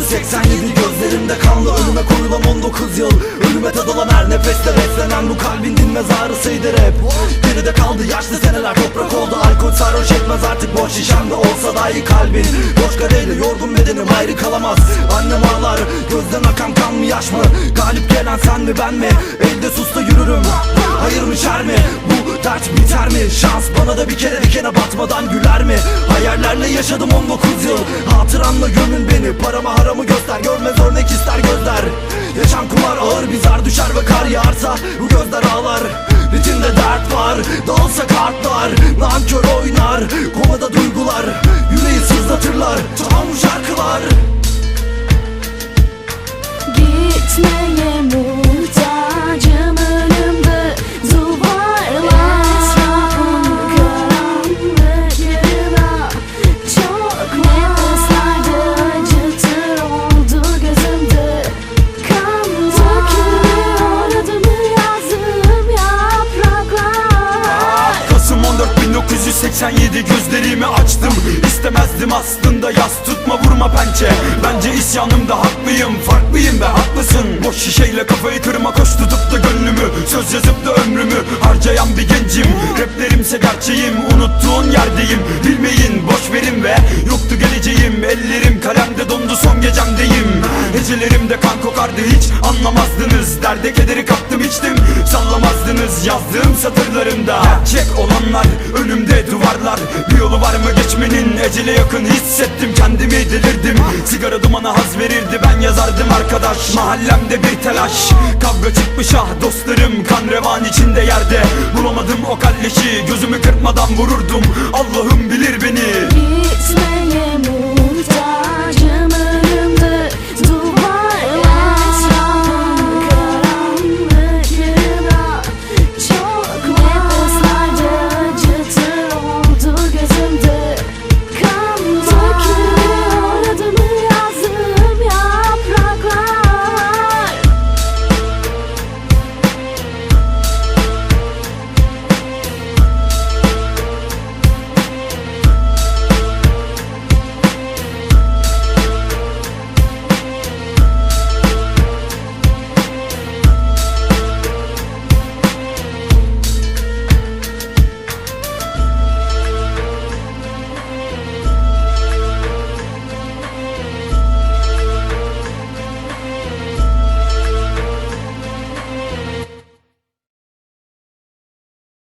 1987 gözlerimde kanlı ölüme koyulan 19 yıl. Ölüme tadılan her nefeste beslenen bu kalbin dinmez ağrısıydı rap. Geride kaldı yaşlı seneler toprak oldu Alkol sarhoş etmez artık boş şişemde olsa dahi kalbin. Boş kadeyle yorgun bedenim ayrı kalamaz. Annem ağlar gözden akan kan mı yaş mı? Galip gelen sen mi ben mi? Elde susta yürürüm Hayır mı şer mi? Bu dert biter mi? Şans bana da bir kere dikene batmadan güler mi? Hayallerle yaşadım 19 yıl. Hatıranla gömün beni. Paramı haramı göster. Görmez örnek ister gözler. Yaşam kumar ağır bir zar düşer ve kar yağarsa Bu gözler ağlar. Ritimde dert var Dağılsa kartlar. Nankör oynar 1987 gözlerimi açtım. İstemezdim aslında yas tutma vurma pençe. Bence isyanımda haklıyım farklıyım ve haklısın. Boş şişeyle kafayı kırma koş tutup da gönlümü Söz yazıp da ömrümü harcayan bir gencim. Raplerimse gerçeğim unuttuğun yerdeyim. Bilmeyin boş verin ve yoktu geleceğim. Ellerim kalemde dondu son gecemdeyim. Hecelerimde kan kokardı hiç anlamazdınız. Derde kederi kaptım içtim. Sallamazdınız Yazdığım satırlarımda. Gerçek olanlar önümde duvarlar Bir yolu var mı geçmenin? Ecele yakın hissettim Kendimi delirdim. Sigara dumanı haz verirdi ben yazardım arkadaş. Mahallemde bir telaş Kavga çıkmış ah dostlarım. Kan revan içinde yerde Bulamadım o kalleşi. Gözümü kırpmadan vururdum Allah'ım beni